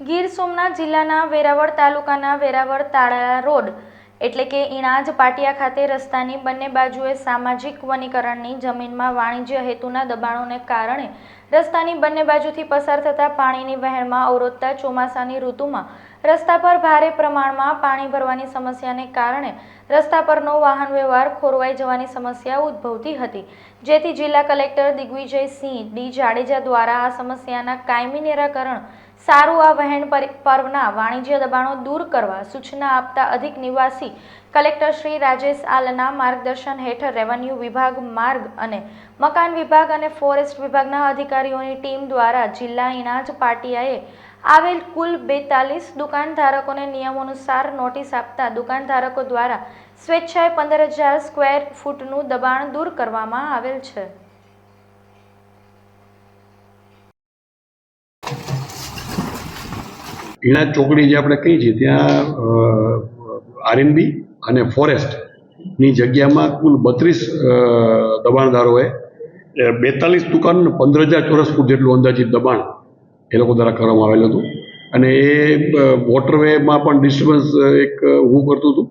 ગીર સોમનાથ જિલ્લાના વેરાવળ તાલુકાના વેરાવળ તાળા રોડ એટલે કે ઇણાજ પાટિયા ખાતે રસ્તાની બંને બાજુએ સામાજિક વનીકરણની જમીનમાં વાણિજ્ય હેતુના દબાણોને કારણે રસ્તાની બંને બાજુથી પસાર થતા પાણીની વહેણમાં અવરોધતા ચોમાસાની ઋતુમાં રસ્તા પર ભારે પ્રમાણમાં પાણી ભરવાની સમસ્યાને કારણે રસ્તા પરનો વાહન વ્યવહાર ખોરવાઈ જવાની સમસ્યા ઉદ્ભવતી હતી. જેથી જિલ્લા કલેક્ટર દિગ્વિજયસિંહ ડી. જાડેજા દ્વારા આ સમસ્યાના કાયમી નિરાકરણ, સારું આ વહેણ પર્વના વાણિજ્ય દબાણો દૂર કરવા સૂચના આપતા અધિક નિવાસી કલેક્ટર શ્રી રાજેશ આલના માર્ગદર્શન હેઠળ રેવન્યુ વિભાગ માર્ગ અને મકાન વિભાગ અને ફોરેસ્ટ વિભાગના અધિકારીઓની ટીમ દ્વારા જિલ્લા ઇનાજ પાટિયાએ આવેલ કુલ બેતાલીસ દુકાનધારકોને નિયમોનુસાર નોટિસ આપતા દુકાનધારકો દ્વારા સ્વેચ્છાએ પંદર હજાર સ્ક્વેર ફૂટનું દબાણ દૂર કરવામાં આવેલ છે. ઈણા ચોકડી જે આપણે કહીએ છીએ, ત્યાં આરએનબી અને ફોરેસ્ટની જગ્યામાં કુલ બત્રીસ દબાણદારોએ બેતાલીસ દુકાન પંદર હજાર ચોરસ ફૂટ જેટલું અંદાજિત દબાણ એ લોકો દ્વારા કરવામાં આવેલું હતું. અને એ વોટરવેમાં પણ ડિસ્ટર્બન્સ એક ઊભું કરતું હતું.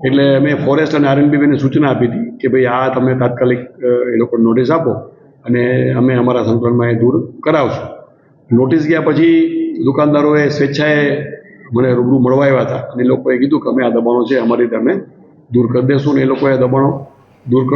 એટલે અમે ફોરેસ્ટ અને આરએનબીને સૂચના આપી હતી કે ભાઈ આ તમે તાત્કાલિક એ લોકો નોટિસ આપો અને અમે અમારા સંકલનમાં એ દૂર કરાવશું. નોટિસ ગયા પછી દુકાનદારોએ સ્વેચ્છાએ મને રૂબરૂ મળવા આવ્યા હતા અને એ લોકોએ કીધું કે અમે આ દબાણો છે, અમારી રીતે અમે દૂર કરી દેશું ને એ લોકોએ દબાણો દૂર કર